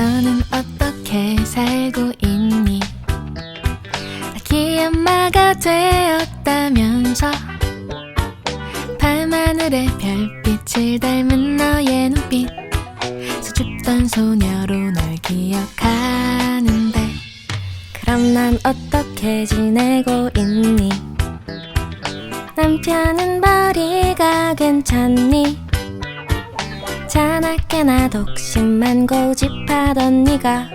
너는 어떻게 살고 있니? 아기 엄마가 되었다면서 밤하늘에 별빛을 닮은 너의 눈빛 수줍던 소녀로 널 기억하는데 그럼 난 어떻게 지내고 있니? 남편은 머리가 괜찮니? 자나깨 나 독심만 고집하던 네가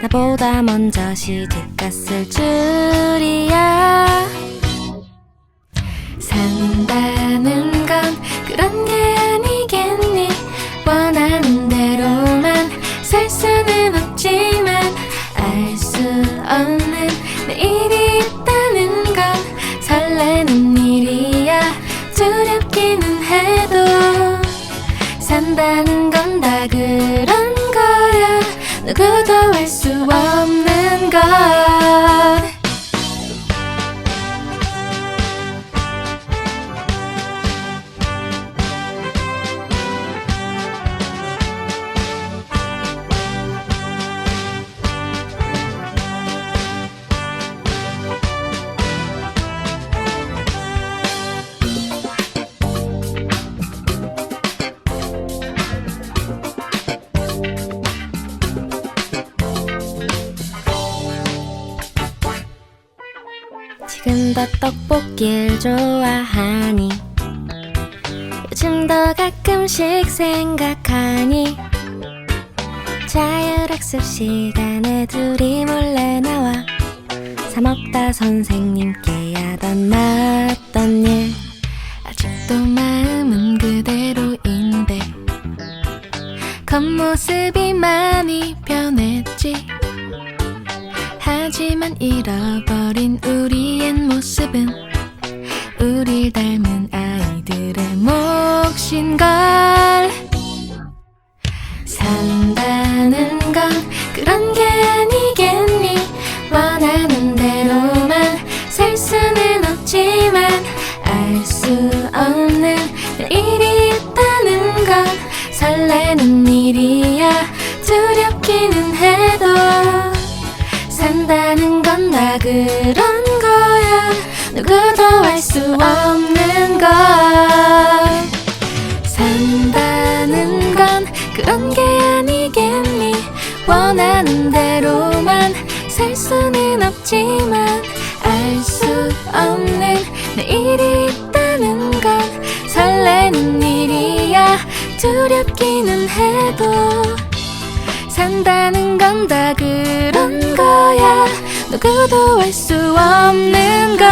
나보다 먼저 시집갔을 줄이야. 산다는 건 그런 게 아니겠니? 원하는 대로만 살 수는 없지만 알 수 없는 내일이 있다는 건 설레는 일이야. 두렵기는 해도 산다는 건 다 그런 거야. 누구도 알 수 없는 것 지금도 떡볶이를 좋아하니? 요즘도 가끔씩 생각하니? 자율학습 시간에 둘이 몰래 나와 사 먹다 선생님께 하던 맞던 일. 아직도 마음은 그대로인데 겉모습이 많이 변했지 하지만 잃어버린 우리의 모습 그런 거야. 누구도 알 수 없는 것 산다는 건 그런 게 아니겠니? 원하는 대로만 살 수는 없지만 알 수 없는 내일이 있다는 건 설레는 일이야. 두렵기는 해도 산다는 건 다 그런 거야 누구도 알 수 없는 것